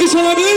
কি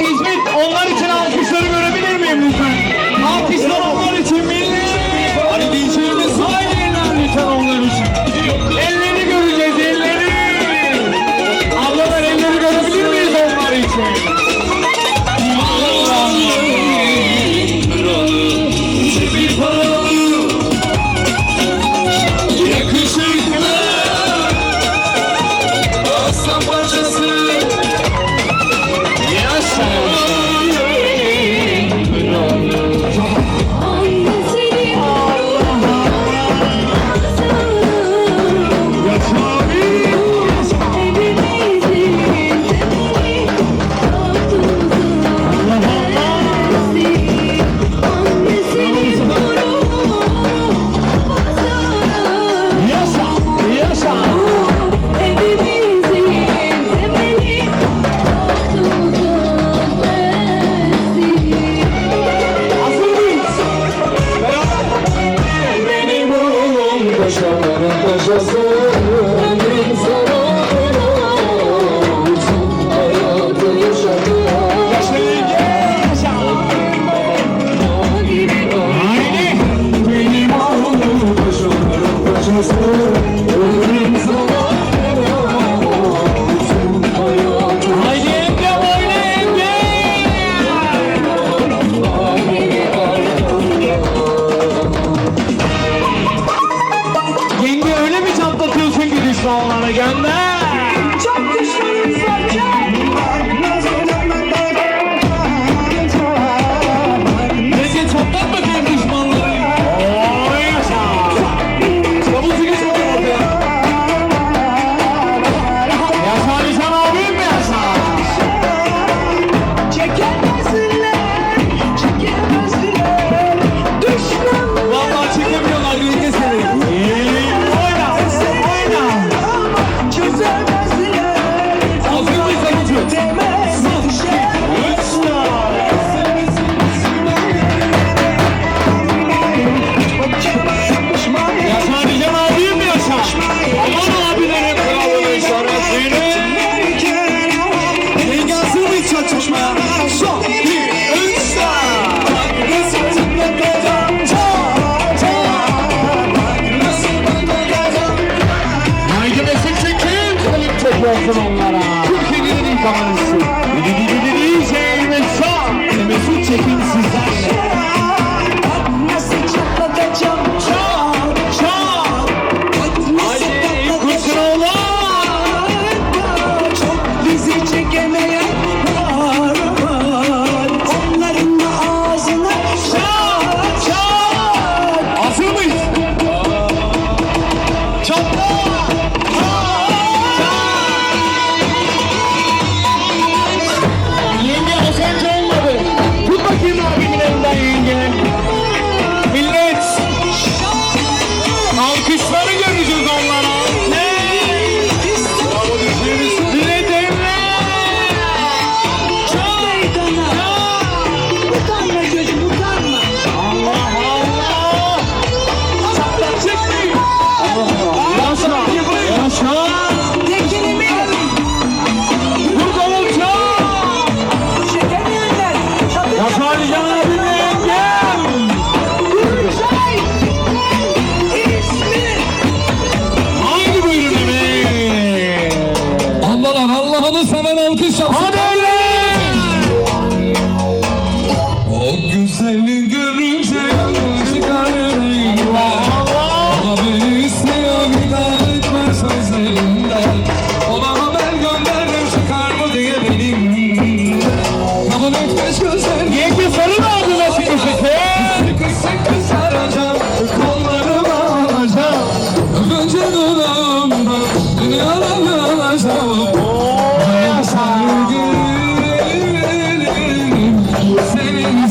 İzmit onlar için alkışları görebilir miyim lütfen? Alkışlar 이상한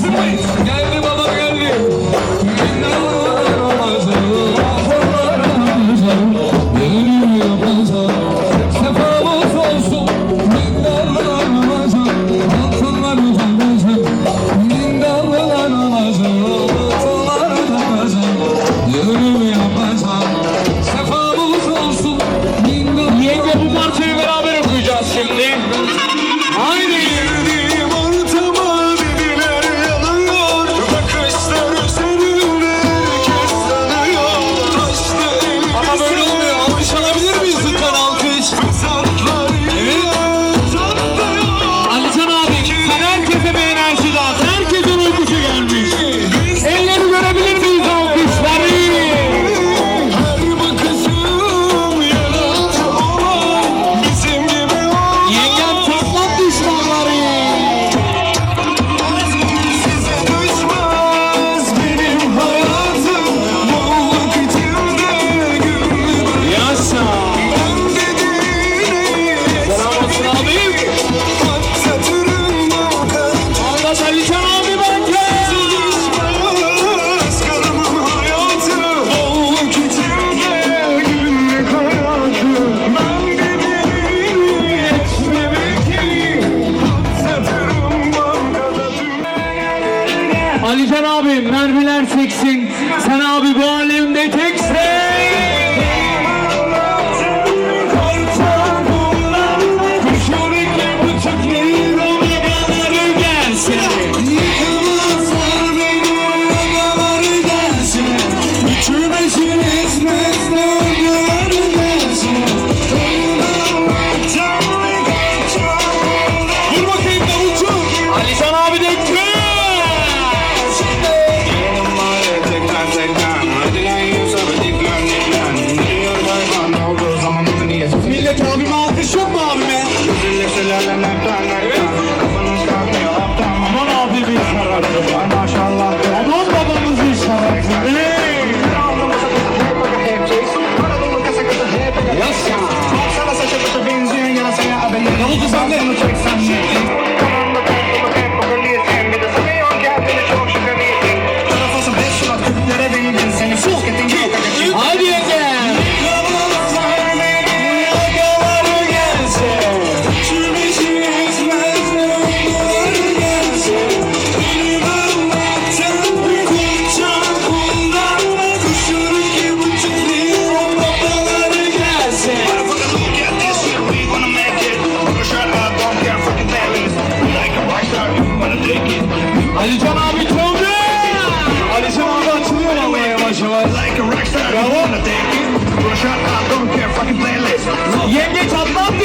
Wait. erkeksin. Sen abi bu alemde teksin. Bravo. Yenge çatlat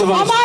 Thanks so.